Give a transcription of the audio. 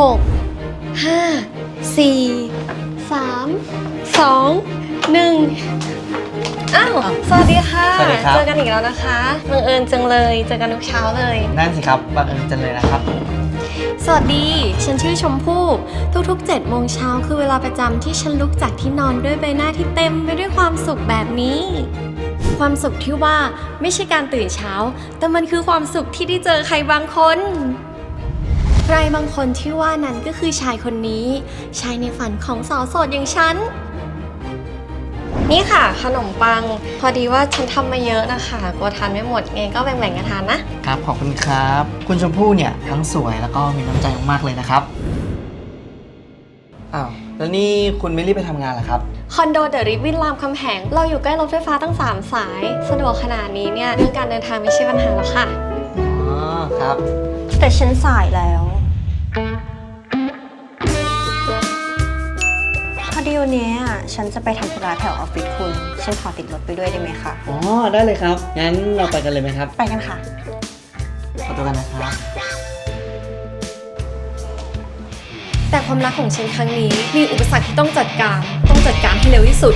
หกห้าสี่สามสองหนึ่งอ้าวสวัสดีค่ะ สวัสดีครับ เจอกันอีกแล้วนะคะบังเอิญจังเลยเจอกันทุกเช้าเลย นั่นสิครับบังเอิญจังเลยนะครับ สวัสดี ฉันชื่อชมพู่ ทุกๆ7โมงเช้าคือเวลาประจำที่ฉันลุกจากที่นอนด้วยใบหน้าที่เต็มไปด้วยความสุขแบบนี้ ความสุขที่ว่าไม่ใช่การตื่นเช้า แต่มันคือความสุขที่ได้เจอใครบางคน ใครบางคนที่ว่านั้นก็คือชายคนนี้ ชายในฝันของสาวโสดอย่างฉัน นี่ค่ะ ขนมปัง พอดีว่าฉันทำมาเยอะนะคะกลัวทานไม่หมดไงก็แบ่งๆกันทานนะ ครับขอบคุณครับ คุณชมพู่เนี่ยทั้งสวยแล้วก็มีน้ำใจมากๆเลยนะครับอ้าวแล้วนี่คุณไม่รีบไปทำงานเหรอครับ คอนโดเดอะริบวินรามคำแหง เราอยู่ใกล้รถไฟฟ้าตั้ง 3 สาย สะดวกขนาดนี้เนี่ยเรื่องการเดินทางไม่ใช่ปัญหาหรอกค่ะอ๋อ ครับ แต่ฉันสายแล้ว พอดีวันนี้อะฉันจะไปทำธุระแถวออฟฟิศคุณ ฉันขอติดรถไปด้วยได้ไหมคะ อ๋อ ได้เลยครับ งั้นเราไปกันเลยไหมครับ ไปกันค่ะ ขอตัวกันนะครับ แต่ความรักของฉันครั้งนี้มีอุปสรรคที่ต้องจัดการ ต้องจัดการให้เร็วที่สุด